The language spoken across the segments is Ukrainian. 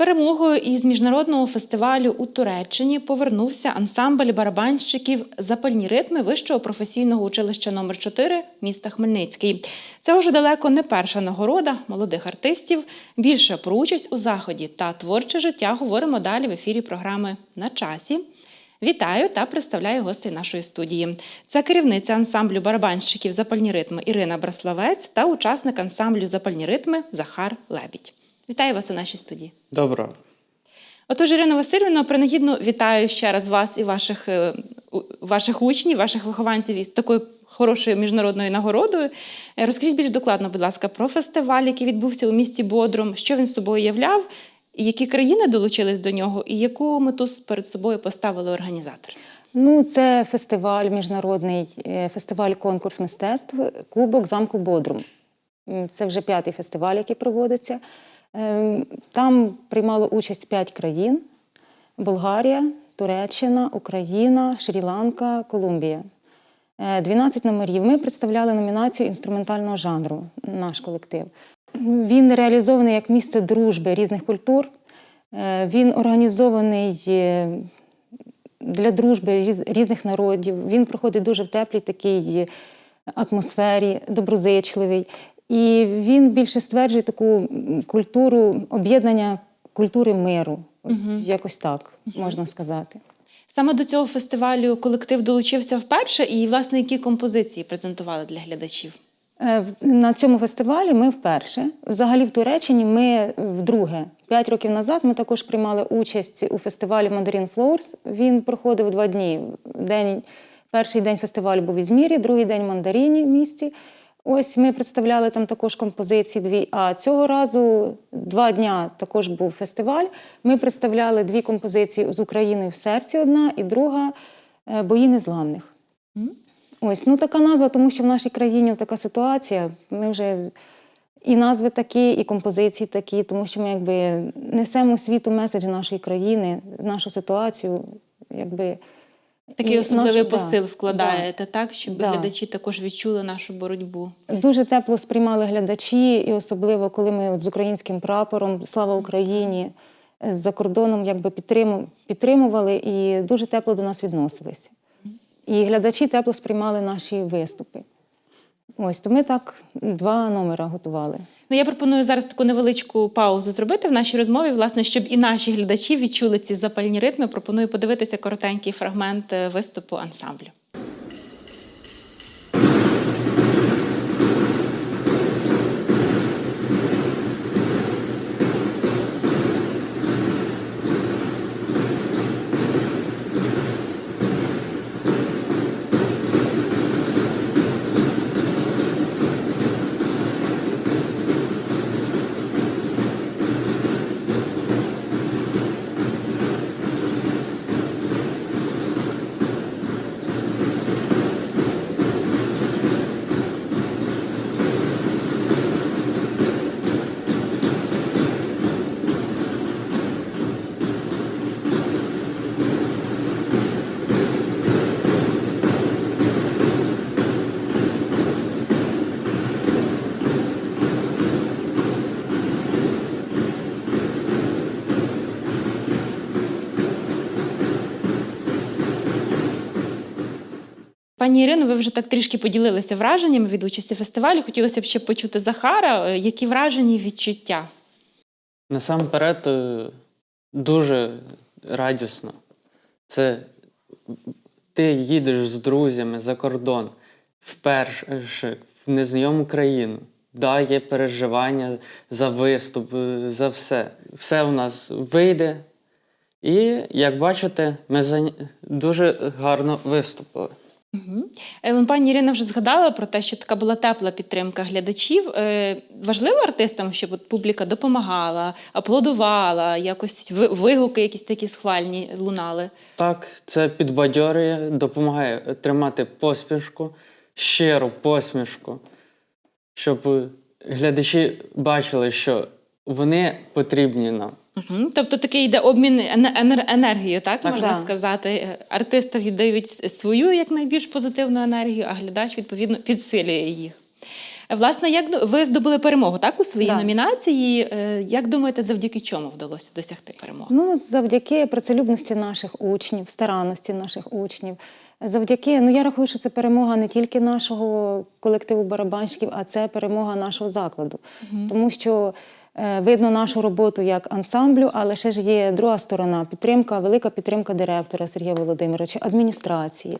Перемогою із міжнародного фестивалю у Туреччині повернувся ансамбль барабанщиків Запальні ритми Вищого професійного училища номер 4 міста Хмельницький. Це вже далеко не перша нагорода молодих артистів. Більше про участь у заході та творче життя говоримо далі в ефірі програми На часі. Вітаю та представляю гостей нашої студії. Це керівниця ансамблю барабанщиків Запальні ритми Ірина Браславець та учасник ансамблю Запальні ритми Захар Лебідь. Вітаю вас у нашій студії. Добро. Отож, Ірина Васильівна, принагідно вітаю ще раз вас і ваших, е, ваших учнів, ваших вихованців із такою хорошою міжнародною нагородою. Е, Розкажіть більш докладно, будь ласка, про фестиваль, який відбувся у місті Бодрум, що він собою являв, які країни долучились до нього, і яку мету перед собою поставили організатори. Ну, це фестиваль, міжнародний е, фестиваль конкурс мистецтв Кубок замку Бодрум. Це вже п'ятий фестиваль, який проводиться. Ем, Там приймало участь п'ять країн: Болгарія, Туреччина, Україна, Шрі-Ланка, Колумбія. Е, 12 номерів. Ми представляли номінацію інструментального жанру, наш колектив. Він реалізований як місце дружби різних культур. Е, Він організований е, для дружби різ- різних народів. Він проходить дуже в теплій такій атмосфері, доброзичливий. І він більше стверджує таку культуру об'єднання культури миру. Ось Мгм. якось так можна сказати. Саме до цього фестивалю колектив долучився вперше, і, власне, які композиції презентували для глядачів. Е, На цьому фестивалі ми вперше. Взагалі в Туреччині ми вдруге. П'ять років назад ми також приймали участь у фестивалі Mandarin Floors. Він проходив два дні. День, перший день фестивалю був в Ізмірі, другий день в Мандаріні в місті. Ось ми представляли там також композиції дві. А цього разу два дня також був фестиваль. Ми представляли дві композиції з Україною в серці одна і друга е, Бої незламних. М? Ось ну така назва, тому що в нашій країні така ситуація. Ми вже і назви такі, і композиції такі, тому що ми якби несемо світу меседж нашої країни, нашу ситуацію, якби Такий і особливий да, посил вкладаєте, так, щоб Да. глядачі також відчули нашу боротьбу. Дуже тепло сприймали глядачі, і особливо коли ми от з українським прапором Слава Україні за кордоном якби підтриму- підтримували і дуже тепло до нас відносилися. І глядачі тепло сприймали наші виступи. Ось то ми так два номера готували. Ну, я пропоную зараз таку невеличку паузу зробити в нашій розмові, власне, щоб і наші глядачі відчули ці запальні ритми. Пропоную подивитися коротенький фрагмент е, виступу ансамблю. Пані Ірино, ви вже так трішки поділилися враженнями від участі в фестивалі. Хотілося б ще почути Захара. Е, Які враження і відчуття? Насамперед, е, дуже радісно. Це ти їдеш з друзями за кордон вперше в незнайому країну. Да, є переживання за виступ, е, за все. Все у нас вийде. І, як бачите, ми дуже гарно виступили. Угу. Е, Пані Ірина вже згадала про те, що така була тепла підтримка глядачів. Е, Важливо артистам, щоб публіка допомагала, аплодувала, якось ви- вигуки якісь такі схвальні лунали. Так, це підбадьорює, допомагає тримати посмішку, щиру посмішку, щоб глядачі бачили, що вони потрібні нам. Угу. Тобто такий йде обмін енергією, так, Так. можна Так. сказати. Е, Артисти віддають свою як найбільш позитивну енергію, а глядач відповідно підсилює їх. Е, Власне, як ви здобули перемогу так у своїй Да. номінації? Е, Як думаєте, завдяки чому вдалося досягти перемоги? Ну, завдяки працелюбності наших учнів, старанності наших учнів. Завдяки, ну я рахую, що це перемога не тільки нашого колективу барабанщиків, а це перемога нашого закладу. Мгм. Тому що видно нашу роботу як ансамблю, але ще ж є друга сторона підтримка, велика підтримка директора Сергія Володимировича, адміністрації,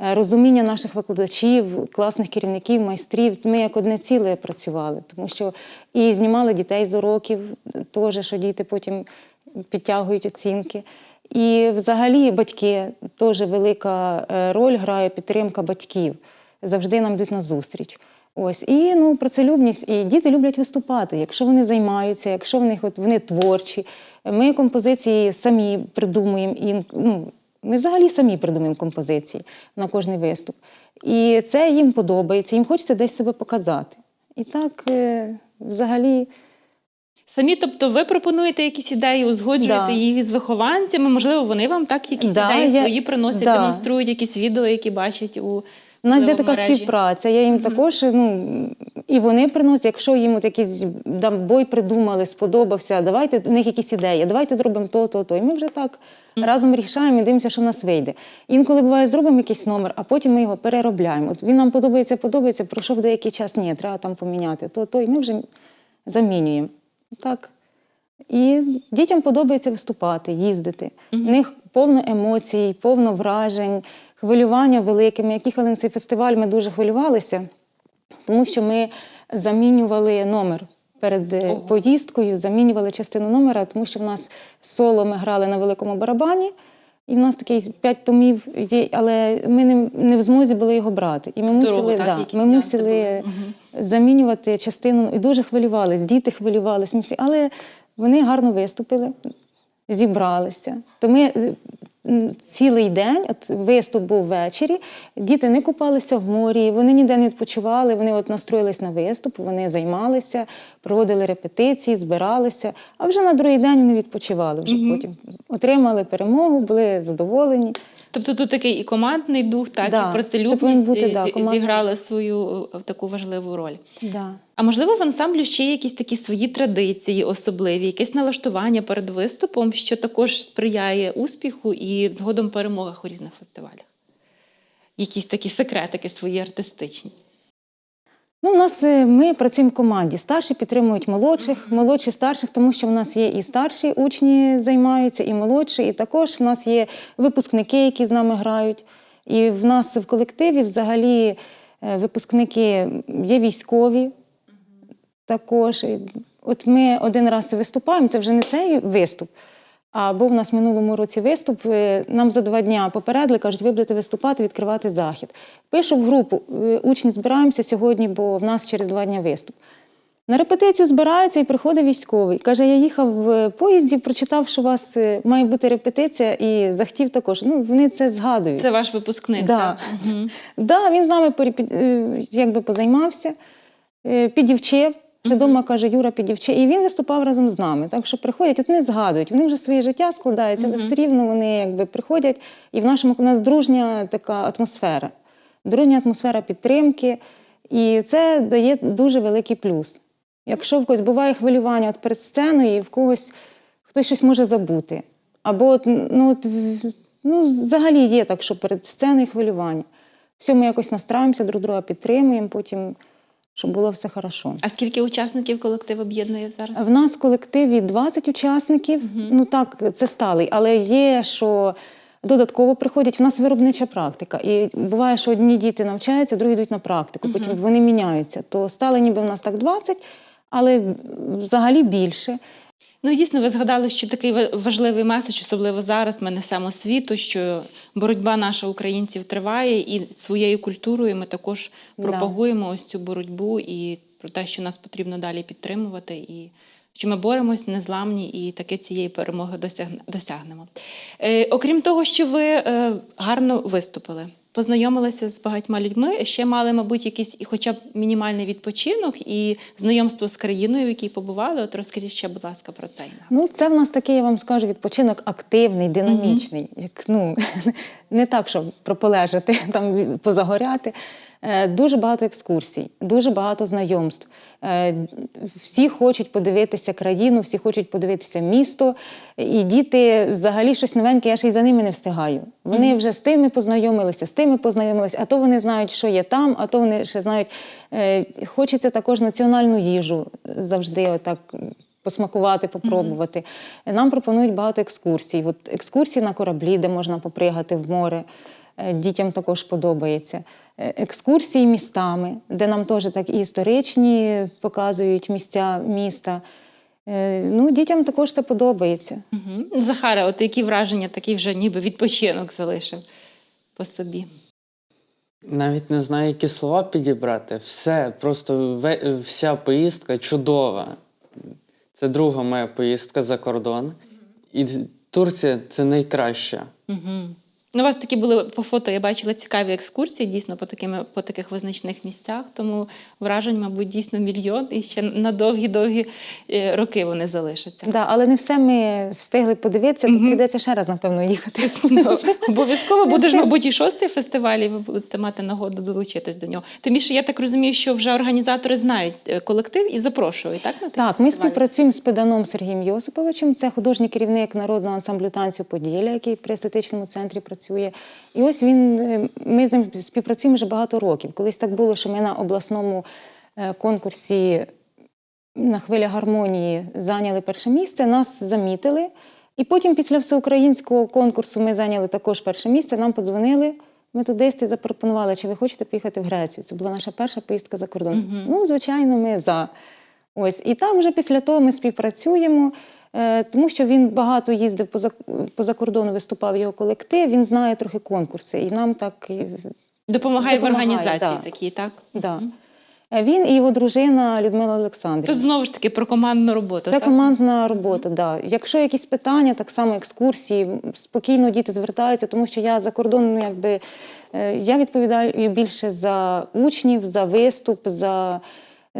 е, розуміння наших викладачів, класних керівників, майстрів. Ми як одне ціле працювали, тому що і знімали дітей з уроків, теж, що діти потім підтягують оцінки. І взагалі батьки теж велика е, роль грає підтримка батьків. Завжди нам йдуть на зустріч. Ось і ну працелюбність, і діти люблять виступати. Якщо вони займаються, якщо в них от вони творчі, ми композиції самі придумуємо і ну, ми взагалі самі придумуємо композиції на кожний виступ. І це їм подобається, їм хочеться десь себе показати. І так, е, взагалі, Самі, тобто, ви пропонуєте якісь ідеї, узгоджуєте Да. їх з вихованцями. Можливо, вони вам так якісь Да, ідеї я- свої приносять, да. демонструють якісь відео, які бачать у У нас йде така співпраця. Я їм також, ну і вони приносять, якщо їм от якийсь там бой придумали, сподобався, давайте в них якісь ідеї, давайте зробимо то, то, то. І ми вже так разом рішаємо і дивимося, що в нас вийде. Інколи буває, зробимо якийсь номер, а потім ми його переробляємо. От він нам подобається, подобається, пройшов деякий час, ні, треба там поміняти то, то, і ми вже замінюємо. Так. І дітям подобається виступати, їздити. В них повно емоцій, повно вражень, хвилювання велике. Ми як їхали на цей фестиваль, ми дуже хвилювалися, тому що ми замінювали номер. Перед е, Ого. поїздкою замінювали частину номера, тому що в нас соло ми грали на великому барабані, і в нас такий п'ять томів є, але ми не, не в змозі були його брати. І ми Дорогу, мусили, так, да, ми мусили були. Замінювати частину і дуже хвилювались. Діти хвилювались. Ми всі, але вони гарно виступили, зібралися. То ми цілий день, от виступ був ввечері, діти не купалися в морі, вони ніде не відпочивали. Вони от настроїлись на виступ, вони займалися, проводили репетиції, збиралися. А вже на другий день вони відпочивали. Вже Мгм. потім отримали перемогу, були задоволені. Тобто тут такий і командний дух, так, Да, і це працелюбність бути, да, командний. зіграли свою е, таку важливу роль. Да. А можливо, в ансамблю ще є якісь такі свої традиції особливі, якесь налаштування перед виступом, що також сприяє успіху і згодом перемогах у різних фестивалях. Якісь такі секретики свої артистичні. Нас е, ми працюємо в команді. Старші підтримують молодших, молодші старших, тому що в нас є і старші учні займаються, і молодші, і також в нас є випускники, які з нами грають. І в нас в колективі взагалі е, випускники є військові також. От ми один раз виступаємо, це вже не цей виступ. А був у нас в минулому році виступ. е, Нам за два дня попередили, кажуть, ви будете виступати, відкривати захід. Пишу в групу, е, учні збираємося сьогодні, бо в нас через два дні виступ. На репетицію збираються і приходить військовий. Каже, я їхав в поїзді, прочитав, що у вас е, має бути репетиція, і захотів також. Ну, вони це згадують. Це ваш випускник, Да. так? Мгм. Да, він з нами е, якби позаймався, е, підівчив. Дома каже, Юра підівчив. І він виступав разом з нами. Так що приходять, от вони згадують, вони вже своє життя складаються, але все рівно вони якби приходять. І в нашому у нас дружня така атмосфера, дружня атмосфера підтримки. І це дає дуже великий плюс. Якщо в когось буває хвилювання от перед сценою, і в когось хтось щось може забути. Або от, ну, от, ну, взагалі є так, що перед сценою хвилювання. Все, ми якось настраємося, друг друга підтримуємо, потім, щоб було все хорошо. А скільки учасників колектив об'єднує зараз? В нас в колективі 20 учасників. Угу. Ну так, це сталий, але є, що додатково приходять. В нас виробнича практика. І буває, що одні діти навчаються, другі йдуть на практику, потім вони міняються. То стали ніби в нас так 20, але взагалі більше. Ну, дійсно, ви згадали, що такий важливий меседж, особливо зараз ми несемо світу, що боротьба наша українців триває, і своєю культурою ми також Да. пропагуємо ось цю боротьбу і про те, що нас потрібно далі підтримувати, і що ми боремось незламні і таки цієї перемоги досягне- досягнемо. Е, окрім того, що ви е, гарно виступили. Познайомилися з багатьма людьми, ще мали, мабуть, якийсь хоча б мінімальний відпочинок і знайомство з країною, в якій побували. От розкажіть ще, будь ласка, про цей. Ну, це в нас такий, я вам скажу, відпочинок активний, динамічний. Як, ну, не так, щоб прополежати, там позагоряти. Е, Дуже багато екскурсій, дуже багато знайомств. Е, Всі хочуть подивитися країну, всі хочуть подивитися місто. І діти взагалі щось новеньке, я ще й за ними не встигаю. Вони вже з тими познайомилися, з тими познайомилися, а то вони знають, що є там, а то вони ще знають. Е, Хочеться також національну їжу завжди отак посмакувати, попробувати. Нам пропонують багато екскурсій. От екскурсії на кораблі, де можна попригати в море. Е, Дітям також подобається. Е, Екскурсії містами, де нам теж так і історичні показують місця міста. Е, Ну, дітям також це подобається. Угу. Захаре, от які враження, такий вже ніби відпочинок залишив по собі. Навіть не знаю, які слова підібрати. Все, просто вся поїздка чудова. Це друга моя поїздка за кордон. І Турція це найкраща. Угу. Ну, у вас такі були по фото, я бачила цікаві екскурсії, дійсно по, такими, по таких визначних місцях, тому вражень, мабуть, дійсно мільйон, і ще на довгі-довгі е, роки вони залишаться. Да, але не все ми встигли подивитися, то прийдеться ще раз, напевно, їхати. Ну, Обов'язково буде ж, встиг. мабуть, і шостий фестиваль, і ви будете мати нагоду долучитись до нього. Тим більше, я так розумію, що вже організатори знають е, колектив і запрошують, так? На Так, ми співпрацюємо з педаном Сергієм Йосиповичем. Це художній керівник народного ансамблю танцю Поділля, який при естетичному центрі працює. І ось він е, ми з ним співпрацюємо вже багато років. Колись так було, що ми на обласному е, конкурсі на хвиля гармонії зайняли перше місце, нас замітили. І потім, після всеукраїнського конкурсу, ми зайняли також перше місце. Нам подзвонили методисти, запропонували, чи ви хочете поїхати в Грецію. Це була наша перша поїздка за кордон. Мгм. Ну, звичайно, ми за. Ось і так вже після того ми співпрацюємо, тому що він багато їздив поза, поза кордону, виступав його колектив. Він знає трохи конкурси, і нам так і Допомагає, в організації да. такій, так? Да. Е, він і його дружина Людмила Олександрівна. Тут знову ж таки про командну роботу. Це так? командна робота. Да. Якщо якісь питання, так само екскурсії, спокійно діти звертаються, тому що я за кордоном, ну, якби е, я відповідаю більше за учнів, за виступ, за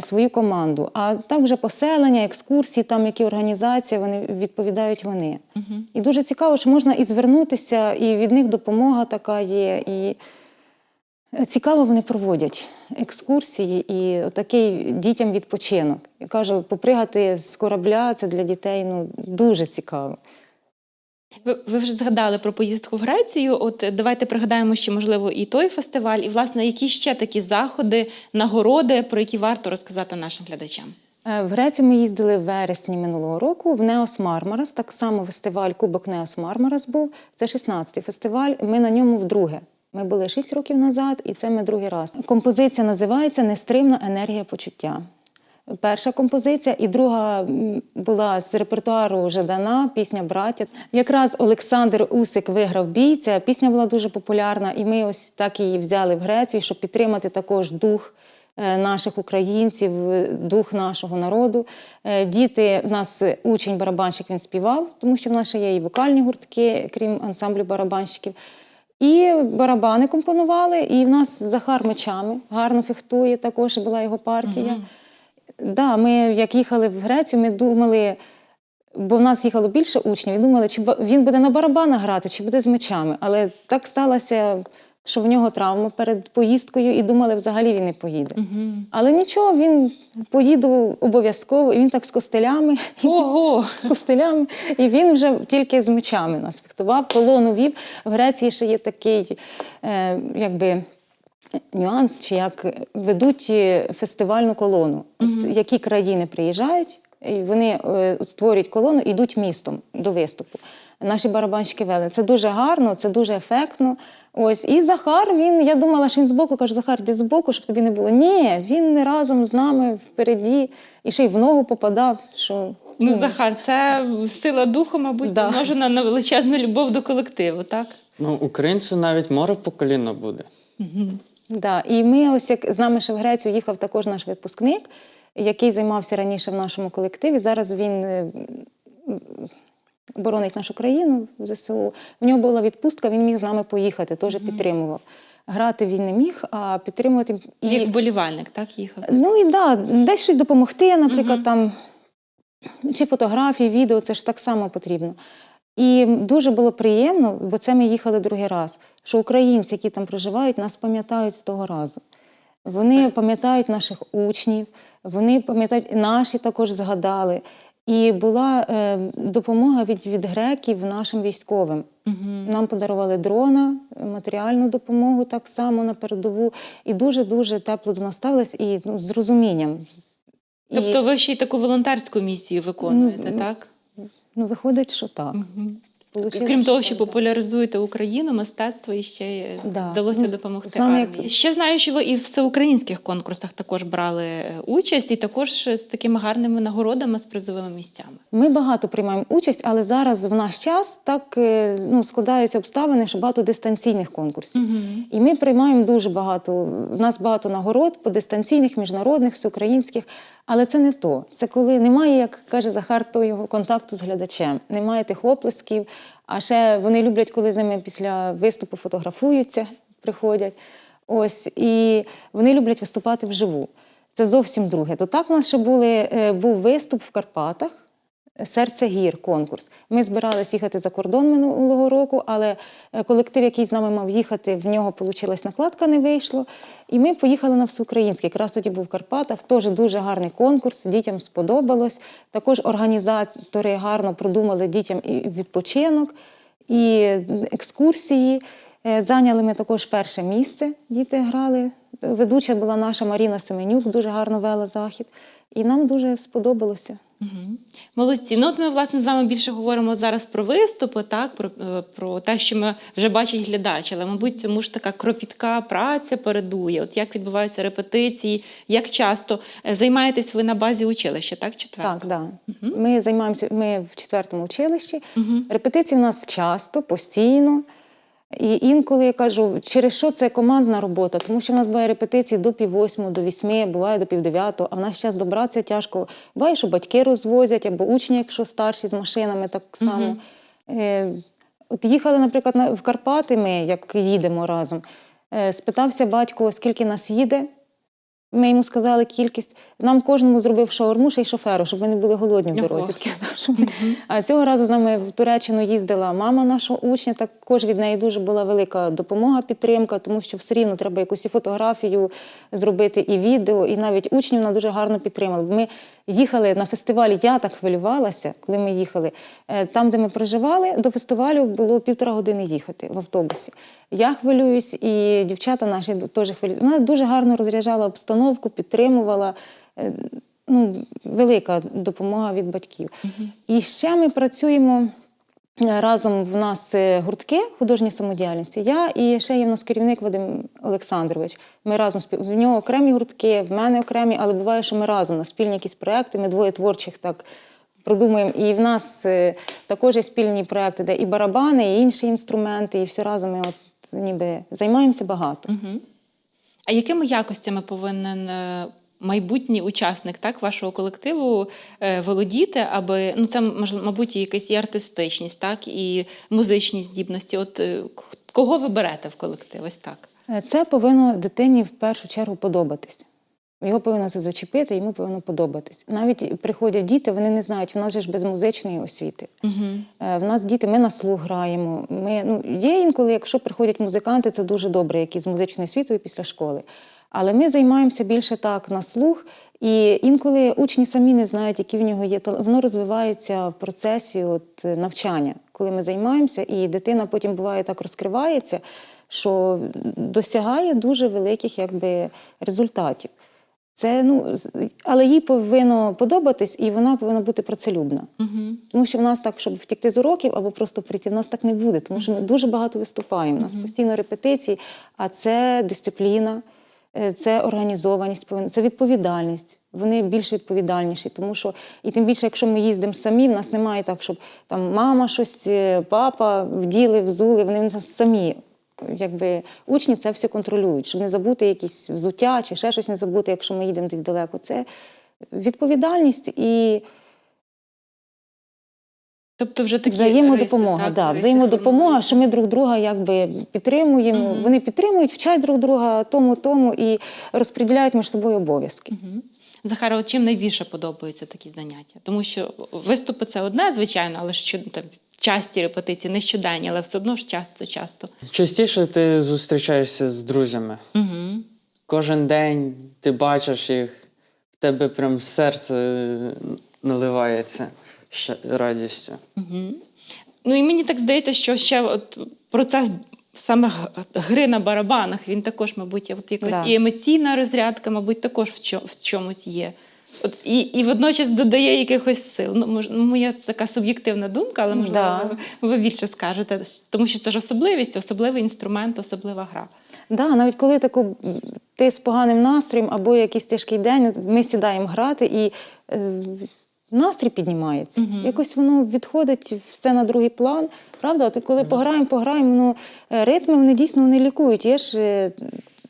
свою команду. А так вже поселення, екскурсії, там які організації, вони відповідають вони. Мгм. І дуже цікаво, що можна і звернутися, і від них допомога така є. І цікаво вони проводять екскурсії і такий дітям відпочинок. Я кажу, попригати з корабля це для дітей ну, дуже цікаво. Ви, вже згадали про поїздку в Грецію. От е, давайте пригадаємо ще, можливо, і той фестиваль, і власне які ще такі заходи, нагороди, про які варто розказати нашим глядачам. Е, В Грецію ми їздили в вересні минулого року в Неос Мармарас. Так само фестиваль Кубок Неос Мармарас був. Це 16-й фестиваль. Ми на ньому вдруге. Ми були 6 років назад, і це ми другий раз. Композиція називається Нестримна енергія почуття. Перша композиція, і друга була з репертуару Жадана, пісня Браття. Якраз Олександр Усик виграв бій. Пісня була дуже популярна, і ми ось так її взяли в Грецію, щоб підтримати також дух е, наших українців, е, дух нашого народу. Е, Діти, в нас учень барабанщик він співав, тому що в нас ще є і вокальні гуртки, крім ансамблю барабанщиків. І барабани компонували, і в нас Захар мечами гарно фехтує, також була його партія. Мгм. Да, ми як їхали в Грецію, ми думали, бо в нас їхало більше учнів, і думали, чи він буде на барабанах грати, чи буде з мечами. Але так сталося, що в нього травма перед поїздкою, і думали, взагалі він не поїде. Мгм. Але нічого, він поїду обов'язково, і він так з костелями, Ого! з костелями, і він вже тільки з мечами нас фехтував, колону вів. В Греції ще є такий, е, якби. Нюанс, чи як ведуть е, фестивальну колону. От Мгм. Які країни приїжджають, і вони е, створюють колону, йдуть містом до виступу. Наші барабанщики вели. Це дуже гарно, це дуже ефектно. Ось і Захар. Він я думала, що він збоку каже: Захар, ти збоку, щоб тобі не було. Ні, він не разом з нами впереді і ще й в ногу попадав. Що Ну, Захар, це сила духу, мабуть, Да. помножена на величезну любов до колективу, так? Ну, українцю навіть море по коліно буде. Мгм. Да, і ми ось як з нами ще в Грецію їхав також наш випускник, який займався раніше в нашому колективі. Зараз він е, боронить нашу країну в ЗСУ. В нього була відпустка, він міг з нами поїхати, теж підтримував. Грати він не міг, а підтримувати і Як вболівальник, так, їхав? ну і да, десь щось допомогти, наприклад, Мгм. там чи фотографії, відео, це ж так само потрібно. І дуже було приємно, бо це ми їхали другий раз, що українці, які там проживають, нас пам'ятають з того разу. Вони пам'ятають наших учнів, вони пам'ятають наші також згадали. І була е, допомога від, від греків нашим військовим. Угу. Нам подарували дрона, матеріальну допомогу так само на передову, і дуже дуже тепло до нас ставились і ну, з розумінням. І, Тобто ви ще й таку волонтерську місію виконуєте, Ну, так? Ну, виходить, що так. Мгм. Получилось, Крім того, що популяризуєте Україну, мистецтво і ще Да. вдалося Ну, допомогти з нами як- Ще знаю, що ви і в всеукраїнських конкурсах також брали е, участь, і також з такими гарними нагородами з призовими місцями. Ми багато приймаємо участь, але зараз в наш час так е, ну, складаються обставини, що багато дистанційних конкурсів. Угу. І ми приймаємо дуже багато. В нас багато нагород по дистанційних, міжнародних, всеукраїнських. Але це не то. Це коли немає, як каже Захар, того його контакту з глядачем, немає тих оплесків. А ще вони люблять, коли з ними після виступу фотографуються, приходять. Ось і вони люблять виступати вживу. Це зовсім друге. То так у нас ще були, е, був виступ в Карпатах. Серце гір конкурс. Ми збиралися їхати за кордон минулого року, але е, колектив, який з нами мав їхати, в нього вийшла накладка, не вийшло. І ми поїхали на всеукраїнський. Якраз тоді був в Карпатах. Теж дуже гарний конкурс. Дітям сподобалось. Також організатори гарно продумали дітям відпочинок, і екскурсії. Е, Зайняли ми також перше місце. Діти грали. Ведуча була наша Маріна Семенюк, дуже гарно вела захід. І нам дуже сподобалося. Угу. Молодці. Ну, от ми власне з вами більше говоримо зараз про виступи, так про, е, про те, що ми вже бачить глядач, але мабуть, цьому ж така кропітка праця передує. От як відбуваються репетиції, як часто Е, займаєтесь ви на базі училища, так? Четвертого? Так, да. Угу. Ми займаємося. Ми в четвертому училищі. Угу. Репетиції в нас часто, постійно. І інколи я кажу, через що це командна робота, тому що в нас буває репетиції до пів восьмого, до вісьми, буває до пів дев'ятого, а в нас час добратися тяжко. Буває, що батьки розвозять, або учні, якщо старші з машинами, так само. Е, От їхали, наприклад, в Карпати, ми як їдемо разом. Е, Спитався батько, скільки нас їде. Ми йому сказали кількість. Нам кожному зробив шаурму, ще й шоферу, щоб ми не були голодні в дорозі. А цього разу з нами в Туреччину їздила мама нашого учня. Також від неї дуже була велика допомога, підтримка, тому що все рівно треба якусь і фотографію зробити, і відео, і навіть учнів вона дуже гарно підтримала. Ми їхали на фестиваль, я так хвилювалася, коли ми їхали. Е, Там, де ми проживали, до фестивалю було півтора години їхати в автобусі. Я хвилююсь, і дівчата наші теж хвилюють. Вона дуже гарно розряджала обстановку, підтримувала. Е, Ну, велика допомога від батьків. Угу. І ще ми працюємо разом. В нас е, гуртки художньої самодіяльності. Я і ще є в нас керівник Вадим Олександрович. Ми разом спів... в нього окремі гуртки, в мене окремі, але буває, що ми разом на спільні якісь проекти. Ми двоє творчих так продумуємо. І в нас е, також є спільні проекти, де і барабани, і інші інструменти, і все разом ми от ніби займаємося багато. Угу. А якими якостями повинен е, майбутній учасник так, вашого колективу е, володіти, аби ну це мабуть, і якась і артистичність, так, і музичні здібності. От е, кого ви берете в колектив? Ось так. Е, Це повинно дитині в першу чергу подобатись. Його повинно це зачепити, йому повинно подобатись. Навіть приходять діти, вони не знають, в нас же ж без музичної освіти. Угу. В нас діти, ми на слух граємо. Ми, ну, є інколи, якщо приходять музиканти, це дуже добре, які з музичною освітою після школи. Але ми займаємося більше так на слух, і інколи учні самі не знають, які в нього є Воно розвивається в процесі от, е, навчання, коли ми займаємося, і дитина потім буває так розкривається, що досягає дуже великих якби, результатів. Це, ну, але їй повинно подобатись, і вона повинна бути працелюбна. Угу. Тому що в нас так, щоб втікти з уроків або просто прийти, в нас так не буде, тому що ми дуже багато виступаємо. У нас постійно репетиції, а це дисципліна, е, це організованість, це відповідальність. Вони більш відповідальніші, тому що і тим більше, якщо ми їздимо самі, в нас немає так, щоб там мама щось, е, папа вділи, взули, вони в нас самі. Якби учні це все контролюють, щоб не забути якісь взуття чи ще щось не забути, якщо ми їдемо десь далеко. Це відповідальність і Тобто вже такі взаємодопомога. риси, так, да, взаємодопомога, що ми друг друга якби підтримуємо. Мгм. Вони підтримують, вчать друг друга тому, тому і розподіляють між собою обов'язки. Мгм. Захара, от чим найбільше подобаються такі заняття? Тому що виступи це одне, звичайно, але що там часті репетиції, не щоденні, але все одно ж часто часто. Частіше ти зустрічаєшся з друзями. Угу. кожен день ти бачиш їх, в тебе прям серце е, наливається радістю. Угу. Ну і мені так здається, що ще от процес саме гри на барабанах, він також, мабуть, от якась Да. і емоційна розрядка, мабуть, також в чомусь є. От, і, і водночас додає якихось сил. Ну, мож, ну, моя така суб'єктивна думка, але можливо, Да. ви, ви більше скажете, тому що це ж особливість, особливий інструмент, особлива гра. Да, навіть коли таку ти з поганим настроєм або якийсь тяжкий день, ми сідаємо грати і е, настрій піднімається. Мгм. Якось воно відходить все на другий план. Правда? От коли пограємо, пограємо, ну, е, ритми вони дійсно вони лікують. Є ж е,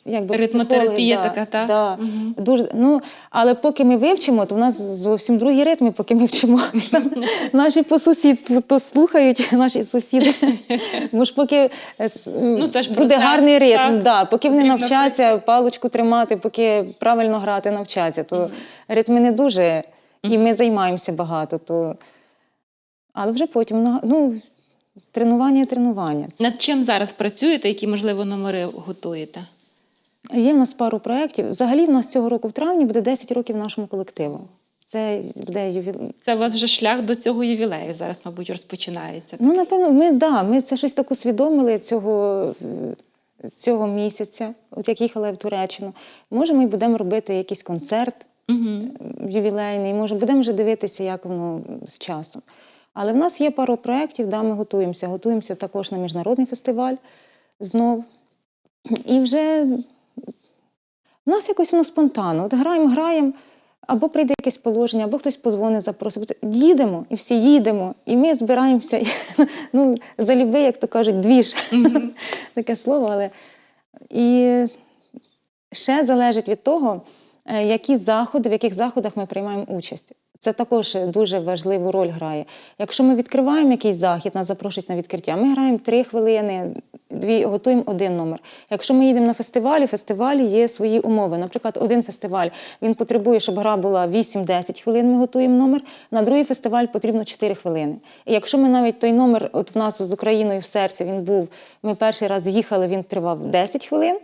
якби Ритмотерапія психологи, така, та? Да. Мгм. Дуже, ну, але поки ми вивчимо, то в нас зовсім другі ритми, поки ми вчимо. Там наші по сусідству то слухають наші сусіди. Бо ж поки е, Ну, це ж буде процес, гарний ритм, так. да, поки вони навчаться паличку тримати, поки правильно грати навчаться, то Мгм. ритми не дуже, і ми займаємося багато. То... Але вже потім ну, тренування, тренування. Над чим зараз працюєте, які, можливо, номери готуєте? Є в нас пару проєктів. Взагалі, в нас цього року в травні буде 10 років нашому колективу. Це буде ювілей. Це у вас вже шлях до цього ювілею зараз, мабуть, розпочинається. Ну, напевно, ми, да, ми це щось так усвідомили цього, цього місяця, от як їхала в Туреччину. Може, ми будемо робити якийсь концерт Угу. ювілейний, може, будемо вже дивитися, як воно з часом. Але в нас є пару проєктів, да, ми готуємося. Готуємося також на міжнародний фестиваль знов. І вже в нас якось воно спонтанно. От граємо, граємо, або прийде якесь положення, або хтось позвонить, запросить. Їдемо, і всі їдемо, і ми збираємося. Ну, залюби, як то кажуть, двіж. Таке слово, але і ще залежить від того, які заходи, в яких заходах ми приймаємо участь. Це також дуже важливу роль грає. Якщо ми відкриваємо якийсь захід, нас запрошують на відкриття, ми граємо три хвилини, дві, готуємо один номер. Якщо ми їдемо на фестивалі, фестивалі є свої умови. Наприклад, один фестиваль він потребує, щоб гра була 8-10 хвилин, ми готуємо номер. На другий фестиваль потрібно 4 хвилини. І якщо ми навіть той номер, от в нас з Україною в серці він був, ми перший раз їхали, він тривав 10 хвилин.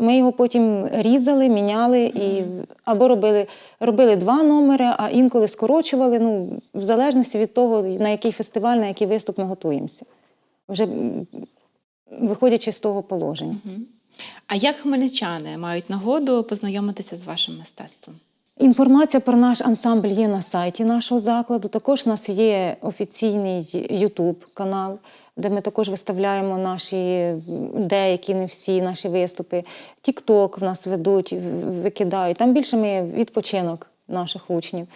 Ми його потім різали, міняли і або робили, робили два номери, а інколи скорочували. Ну, в залежності від того, на який фестиваль, на який виступ ми готуємося. Вже виходячи з того положення. А як хмельничани мають нагоду познайомитися з вашим мистецтвом? Інформація про наш ансамбль є на сайті нашого закладу. Також у нас є офіційний YouTube канал, де ми також виставляємо наші деякі, не всі наші виступи. Тікток в нас ведуть, викидають. Там більше ми відпочинок наших учнів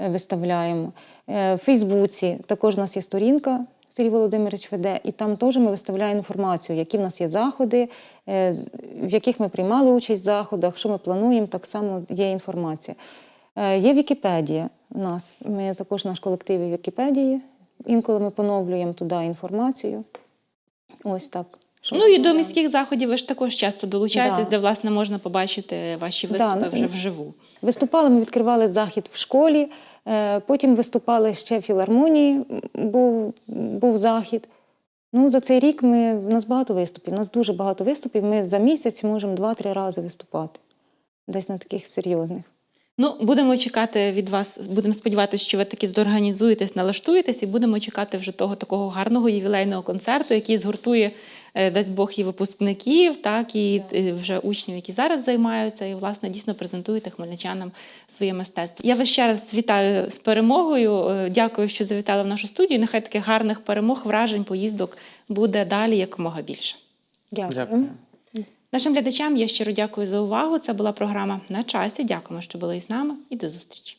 е, виставляємо. Е, В Фейсбуці також у нас є сторінка. Сергій Володимирович веде, і там теж ми виставляємо інформацію, які в нас є заходи, е, в яких ми приймали участь в заходах, що ми плануємо, так само є інформація. Е, Є Вікіпедія у нас. Ми також наш колектив Вікіпедії. Інколи ми поновлюємо туди інформацію. Ось так. Ну і до міських заходів ви ж також часто долучаєтесь, Да. де власне можна побачити ваші виступи ну, вже вживу. Виступали, ми відкривали захід в школі, е, потім виступали ще в філармонії, був, був захід. Ну, за цей рік ми, в нас багато виступів, у нас дуже багато виступів. Ми за місяць можемо два-три рази виступати. Десь на таких серйозних. Ну, будемо чекати від вас. Будемо сподіватися, що ви таки зорганізуєтесь, налаштуєтесь, і будемо чекати вже того такого гарного ювілейного концерту, який згуртує, е, дасть Бог, і випускників, так і е, вже учнів, які зараз займаються, і власне дійсно презентуєте хмельничанам своє мистецтво. Я вас ще раз вітаю з перемогою. е, Дякую, що завітали в нашу студію. Нехай таких гарних перемог, вражень, поїздок буде далі якомога більше. Дякую. Дякую. Нашим глядачам я щиро дякую за увагу. Це була програма на часі. Дякуємо, що були із нами, і до зустрічі.